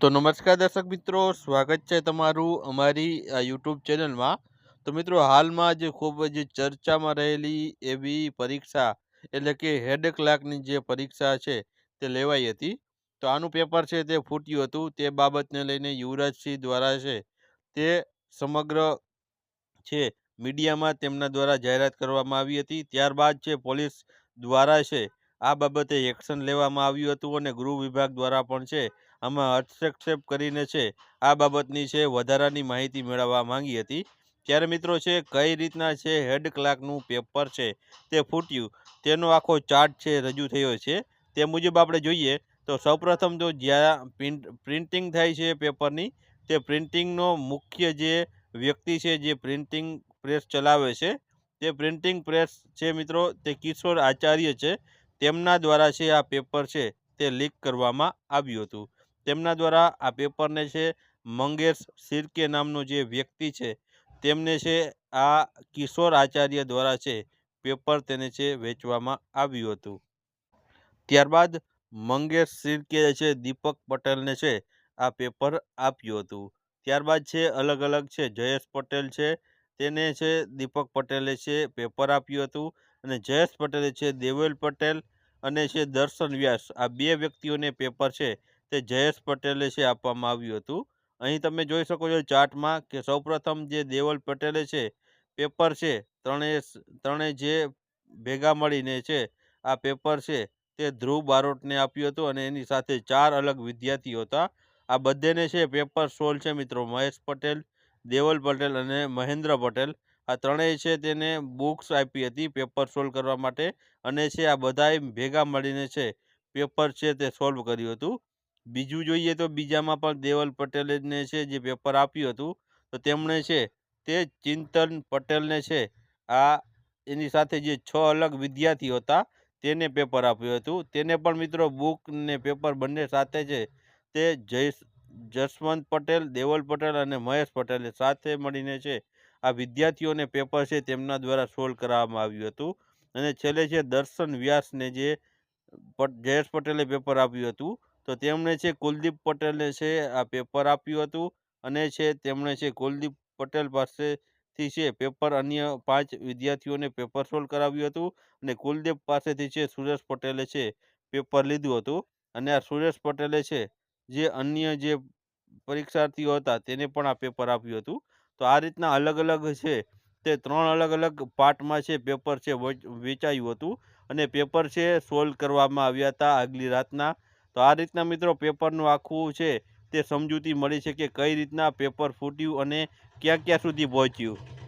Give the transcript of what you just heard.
તો નમસ્કાર દર્શક મિત્રો, સ્વાગત છે તમારું અમારી, આ યુટ્યુબ ચેનલમાં. તો મિત્રો, હાલમાં જ ખૂબ જ ચર્ચામાં રહેલી એવી પરીક્ષા, એટલે કે હેડ ક્લાર્કની જે પરીક્ષા છે તે લેવાઈ હતી. તો આનું પેપર છે તે ફૂટ્યું હતું. તે બાબતને લઈને યુવરાજસિંહ દ્વારા છે તે સમગ્ર છે મીડિયામાં તેમના દ્વારા જાહેરાત કરવામાં આવી હતી. ત્યારબાદ છે પોલીસ દ્વારા છે આ બાબતે એક્શન લેવામાં આવ્યું હતું અને ગૃહ વિભાગ દ્વારા પણ છે આમાં હસ્તક્ષેપ કરીને છે, આ બાબતની છે વધારાની માહિતી મેળવવા માંગી હતી. ત્યારે મિત્રો છે, કઈ રીતના છે હેડ ક્લાર્કનું પેપર છે તે ફૂટ્યું? તેનો આખો ચાર્ટ છે રજૂ થયો છે. તે મુજબ આપણે જોઈએ તો સૌપ્રથમ તો જ્યાં પ્રિન્ટિંગ થાય છે પેપરની, તે પ્રિન્ટિંગનો મુખ્ય જે વ્યક્તિ છે જે પ્રિન્ટિંગ પ્રેસ ચલાવે છે, તે પ્રિન્ટિંગ પ્રેસ છે મિત્રો તે કિશોર આચાર્ય છે. તેમના દ્વારા છે આ પેપર છે તે લીક કરવામાં આવ્યું હતું. તેમના દ્વારા આ પેપરને છે મંગેશ શિર્કે નામનો જે વ્યક્તિ છે, તેમને છે આ કિશોર આચાર્ય દ્વારા છે પેપર તેને છે વેચવામાં આવ્યું હતું. ત્યારબાદ મંગેશ શિર્કે છે દીપક પટેલને છે આ પેપર આપ્યું હતું. ત્યારબાદ છે અલગ અલગ છે જયેશ પટેલ છે, તેને છે દીપક પટેલે છે પેપર આપ્યું હતું અને જયેશ પટેલે છે દેવેલ પટેલ અને છે દર્શન વ્યાસ આ બે વ્યક્તિઓને પેપર છે તે જયેશ પટેલે છે આપવામાં આવ્યું હતું. અહીં તમે જોઈ શકો છો ચાર્ટમાં કે સૌપ્રથમ જે દેવલ પટેલે છે, પેપર છે, ત્રણેય ત્રણેય જે ભેગા મળીને છે, આ પેપર છે તે ધ્રુવ બારોટને આપ્યું હતું અને એની સાથે ચાર અલગ વિદ્યાર્થીઓ હતા. આ બધેને છે પેપર સોલ છે મિત્રો, મહેશ પટેલ, દેવલ પટેલ અને મહેન્દ્ર પટેલ. આ ત્રણેય છે તેને બુક્સ આપી હતી પેપર સોલ્વ કરવા માટે અને છે આ બધાએ ભેગા મળીને છે, પેપર છે તે સોલ્વ કર્યું હતું. બીજું જોઈએ તો બીજામાં પણ દેવલ પટેલને છે, જે પેપર આપ્યું હતું. તો તેમણે છે તે ચિંતન પટેલને છે, આ એની સાથે જે છ અલગ વિદ્યાર્થીઓ હતા, તેને પેપર આપ્યું હતું. તેને પણ મિત્રો બુક ને પેપર બંને સાથે છે તે જયસ જસવંત પટેલ, દેવલ પટેલ અને મહેશ પટેલે સાથે મળીને છે, આ વિદ્યાર્થીઓને પેપર છે તેમના દ્વારા સોલ્વ કરાવવામાં આવ્યું હતું. અને છેલ્લે છે દર્શન વ્યાસને જે, જયેશ પટેલે પેપર આપ્યું હતું. તો તેમણે છે કુલદીપ પટેલને છે આ પેપર આપ્યું હતું અને છે તેમણે છે કુલદીપ પટેલ પાસેથી છે પેપર અન્ય પાંચ વિદ્યાર્થીઓને પેપર સોલ્વ કરાવ્યું હતું અને કુલદીપ પાસેથી છે સુરેશ પટેલે છે પેપર લીધું હતું. અને આ સુરેશ પટેલે છે જે અન્ય જે પરીક્ષાર્થીઓ હતા તેને પણ આ પેપર આપ્યું હતું. તો આ રીતના અલગ અલગ છે તે ત્રણ અલગ અલગ પાર્ટમાં છે પેપર છે વેચાયું હતું અને પેપર છે સોલ્વ કરવામાં આવ્યા હતા આગલી રાતના. તો આ રીતના મિત્રો પેપરનું આખું છે તે સમજૂતી મળી છે કે કઈ રીતના પેપર ફૂટ્યું અને ક્યાં ક્યાં સુધી પહોંચ્યું.